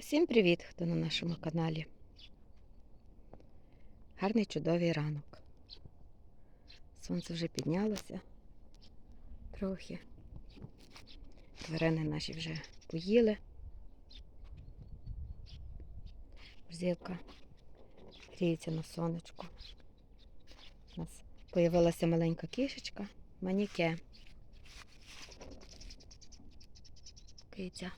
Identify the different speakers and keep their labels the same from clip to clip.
Speaker 1: Всім привіт, хто на нашому каналі. Гарний чудовий ранок. Сонце вже піднялося трохи. Тварини наші вже поїли. Бзілка гріється на сонечку. У нас появилася маленька кішечка, маніке. Киця.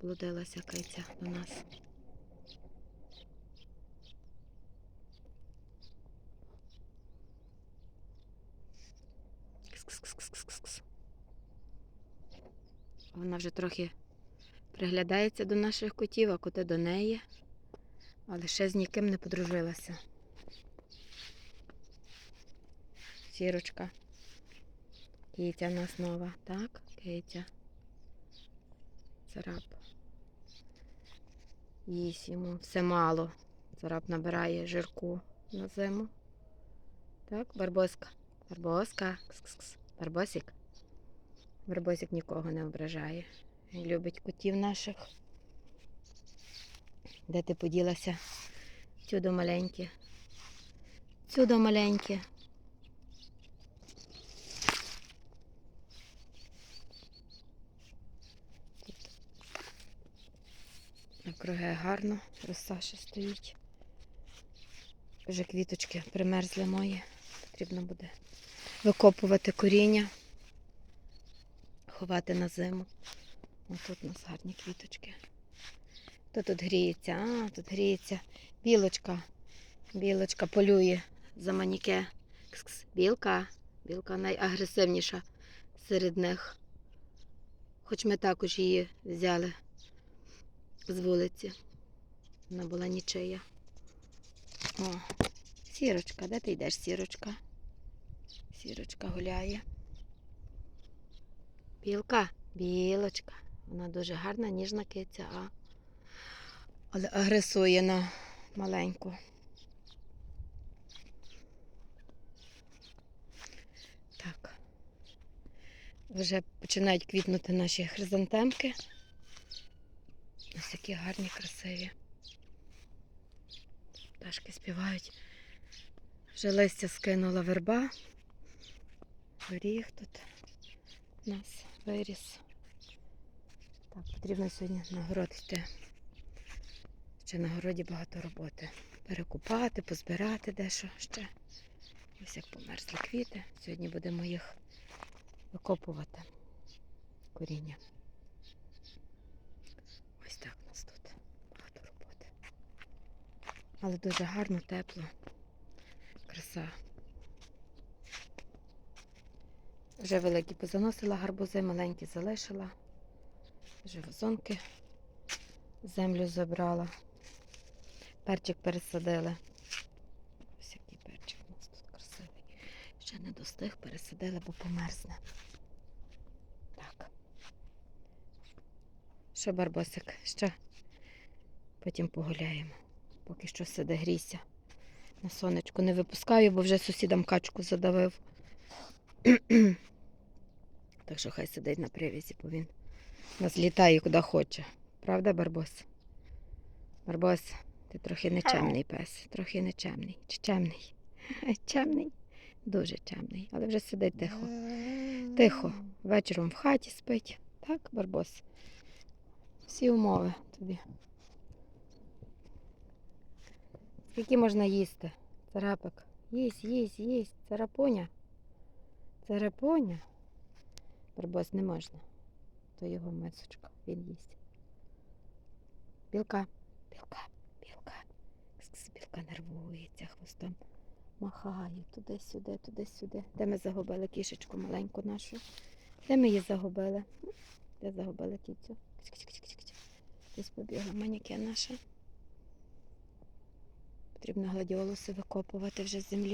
Speaker 1: Приблудилася киця до нас. Вона вже трохи приглядається до наших котів, а коти до неї, але ще з ніким не подружилася. Сірочка. Китя нас нова, так? Китя. Царап. Їсть йому все мало. Царап набирає жирку на зиму. Так, барбоска. Барбоска. Кс-кс-кс. Барбосик. Барбосик нікого не ображає. Любить котів наших. Де ти поділася? Чудо маленьке. Чудо маленьке. Округе гарно, роса ще стоїть. Вже квіточки примерзли мої. Потрібно буде викопувати коріння, ховати на зиму. Ось тут у нас гарні квіточки. Хто тут гріється? А, тут гріється білочка. Білочка полює за маніке. Кс-кс. Білка. Білка найагресивніша серед них. Хоч ми також її взяли з вулиці. Вона була нічия. О, сірочка, де ти йдеш, сірочка? Сірочка гуляє. Білка, білочка. Вона дуже гарна, ніжна киця, а але агресує на маленьку. Так. Вже починають квітнути наші хризантемки. Ось які гарні, красиві. Пташки співають. Вже листя скинула верба. Горіх тут у нас виріс. Так, потрібно сьогодні на йти. Ще на городі багато роботи. Перекупати, позбирати дещо ще. Ось як померзли квіти. Сьогодні будемо їх викопувати. Коріння. Ось так у нас тут. Багато роботи. Але дуже гарно, тепло. Краса. Вже великі позаносила гарбузи, маленькі залишила. Вже вазонки землю забрала. Перчик пересадили. Ось який перчик у нас тут красивий. Ще не достиг, пересадили, бо померзне. Що, барбосик, що? Потім погуляємо. Поки що сиде грійся. На сонечку не випускаю, бо вже сусідам качку задавив. так що хай сидить на привізі, бо він нас літає куди хоче. Правда, Барбос? Барбос, ти трохи нечемний пес, трохи нечемний. Чи чемний? Чемний, дуже чемний, але вже сидить тихо. Тихо. Вечором в хаті спить. Так, Барбос? Всі умови тобі. Скільки можна їсти? Царапик. Їсть, їсть, їсть. Царапуня. Царапуня. Барбос не можна. То його мисочка. Він їсть. Білка. Білка. Білка. Кс-кс, Білка нервується хвостом. Махає туди-сюди, туди-сюди. Де ми загубили кішечку маленьку нашу? Де ми її загубили? Де загубили кіцю? Кич-кич-кич-кич. Десь побігла маніке наша. Потрібно гладіолуси викопувати вже з землі.